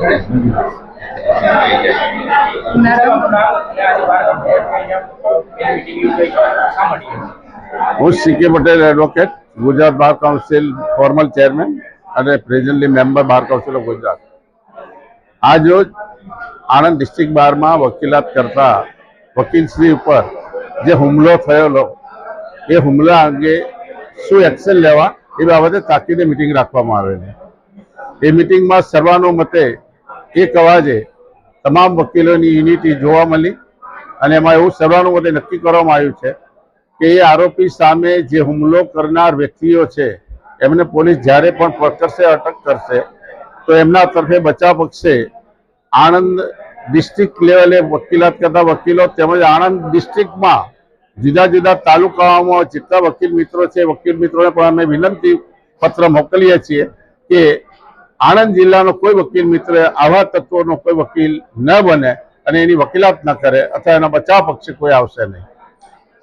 હું C K Patel advocate Gujarat bar council formal chairman અને presently member bar council of Gujarat. આજરોજ Anand district બારમાં વકીલાત કરતા વકીલશ્રી ઉપર જે હુમલો થયેલો, એ હુમલા અંગે શું એક્શન લેવા એ બાબતે તાકીદે મિટિંગ રાખવામાં આવેલી. એ મિટિંગમાં સર્વાનુમતે એક અવાજે તમામ વકીલોની યુનિટી જોવા મળી અને એમાં એવું સર્વાનુમતે નક્કી કરવામાં આવ્યું છે કે એ આરોપી સામે જે હુમલો કરનાર વ્યક્તિઓ છે, એમને પોલીસ જ્યારે પણ પકડશે અટક કરશે, તો એમના તરફે બચાવ પક્ષે આણંદ ડિસ્ટ્રિક્ટ લેવલે વકીલાત કરતા વકીલો તેમજ આણંદ ડિસ્ટ્રિક્ટમાં જુદા જુદા તાલુકાઓમાં જેટલા વકીલ મિત્રો છે વકીલ મિત્રોને પણ અમે વિનંતી પત્ર મોકલીએ છીએ કે આણંદ જિલ્લાનો કોઈ વકીલ મિત્ર, આવા તત્વોનો કોઈ વકીલ ન બને અને એની વકીલાત ન કરે, અથવા એના બચાવ પક્ષે કોઈ આવશે નહીં.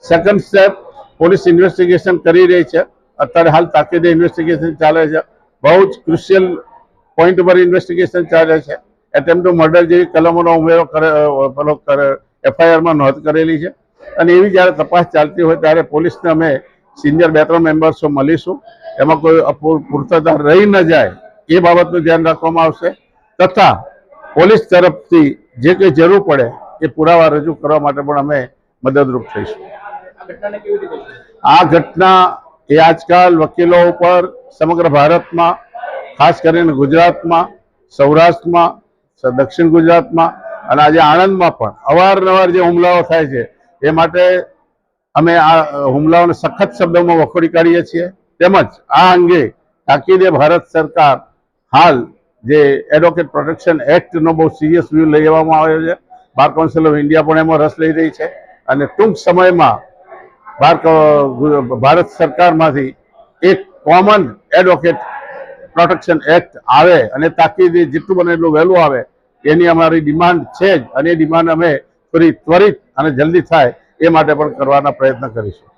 સેકન્ડ સ્ટેપ પોલીસ ઇન્વેસ્ટિગેશન કરી રહી છે. અત્યારે હાલ તાકીદે ઇન્વેસ્ટિગેશન ચાલે છે. બહુ જ ક્રુશિયલ પોઈન્ટ પર ઇન્વેસ્ટિગેશન ચાલે છે. એટેમ્પ ટુ મર્ડર જેવી કલમોનો ઉમેરો કરે, પેલો એફઆઈઆરમાં નોંધ કરેલી છે. અને એવી જ્યારે તપાસ ચાલતી હોય ત્યારે પોલીસને અમે સિનિયર બે ત્રણ મેમ્બર્સો મળીશું. એમાં કોઈ પૂર્તતા રહી ન જાય એ બાબતનું ધ્યાન રાખવામાં આવશે. તથા પોલીસ તરફથી જે કંઈ જરૂર પડે એ પુરાવા રજૂ કરવા માટે પણ અમે મદદરૂપ થઈશું. આ ઘટના એ આજકાલ વકીલો ઉપર સમગ્ર ભારતમાં, ખાસ કરીને ગુજરાતમાં, સૌરાષ્ટ્રમાં દક્ષિણ ગુજરાતમાં અને આજે આણંદમાં પણ અવારનવાર જે હુમલાઓ થાય છે, એ માટે અમે આ હુમલાઓને સખત શબ્દોમાં વખોડી કાઢીએ છીએ. તેમજ આ અંગે તાકીદે ભારત સરકાર હાલ જે એડવોકેટ પ્રોટેક્શન એક્ટનો બહુ સિરિયસ વ્યૂ લઈ લેવામાં આવ્યો છે. બાર કાઉન્સિલ ઓફ ઇન્ડિયા પણ એમાં રસ લઈ રહી છે અને ટૂંક સમયમાં બાર ભારત સરકારમાંથી એક કોમન એડવોકેટ પ્રોટેક્શન એક્ટ આવે અને તાકીદે જેટલું બને એટલું વહેલું આવે, એની અમારી ડિમાન્ડ છે જ અને એ ડિમાન્ડ અમે થોડી ત્વરિત અને જલ્દી થાય એ માટે પણ કરવાના પ્રયત્ન કરીશું.